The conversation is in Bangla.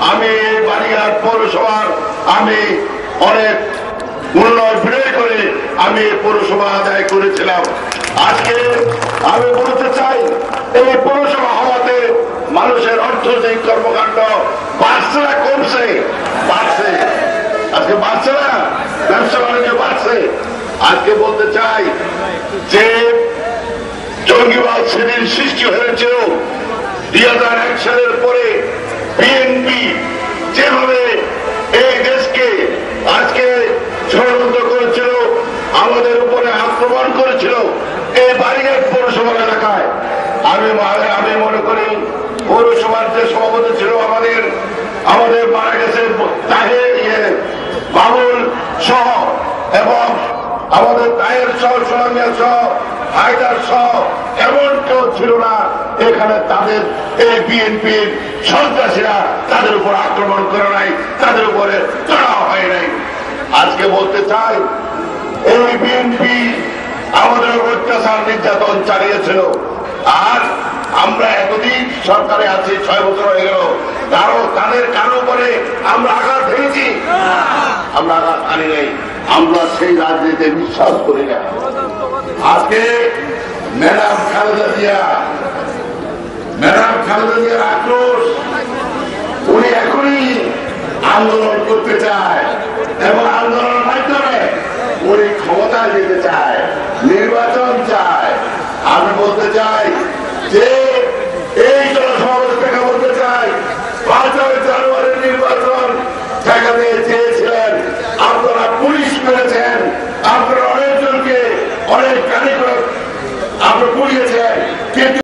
আমি বাড়িঘাট পৌরসভার, আমি অনেক উন্নয়ন বিনয় করে আমি পৌরসভা আদায় করেছিলাম। আজকে আমি বলতে চাই, এই পৌরসভা হওয়াতে মানুষের অর্থনৈতিক কর্মকাণ্ড বাড়ছে কমছে? বাড়ছে। আজকে বাড়ছে না? ব্যবসা বাণিজ্য বাড়ছে? আজকে বলতে চাই যে জঙ্গিবাদ সেদিন সৃষ্টি হয়েছিল। দুই হাজার এক সালের পরে ষড়যন্ত্র করেছিল, আমাদের উপরে আক্রমণ করেছিল, এই বাড়িঘাট পৌরসভা এলাকায়। আমি আমি মনে করি, পৌরসভার যে সভাপতি ছিল আমাদের আমাদের মারা গেছে তাহের ইয়ে বাবুল সহ এবং আমাদের তাহের সহ, সোনামিয়া সহ, হায়দার সহ, এমন কেউ ছিল না, এখানে তাদের এই বিএনপির সন্ত্রাসীরা তাদের উপর আক্রমণ করে নাই তাদের উপরে চড়াও হয় নাই আজকে বলতে চাই। এই বিএনপি আমাদের অত্যাচার নির্যাতন চালিয়েছিল। আর আমরা এতদিন সরকারে আছি, ছয় বছর হয়ে গেল। কারও তাদের কারও উপরে আমরা আঘাত ভেঙেছি আমরা আঘাত আনি নাই। আমরা সেই রাজনীতিতে বিশ্বাস করি না। আজকে ম্যাডাম খালেদা জিয়া, ম্যাডাম খালেদা জিয়ার আক্রোশ, উনি এখনই আন্দোলন করতে চায়। এবং আন্দোলনের আমি বলতে চাই যে এই জনসমাবেশ দেখা বলতে চাই। পাঁচই জানুয়ারি নির্বাচন ঠেকাতে চেয়েছিলেন। আপনারা পুলিশ মেরেছেন। আপনারা অনেকজনকে অনেক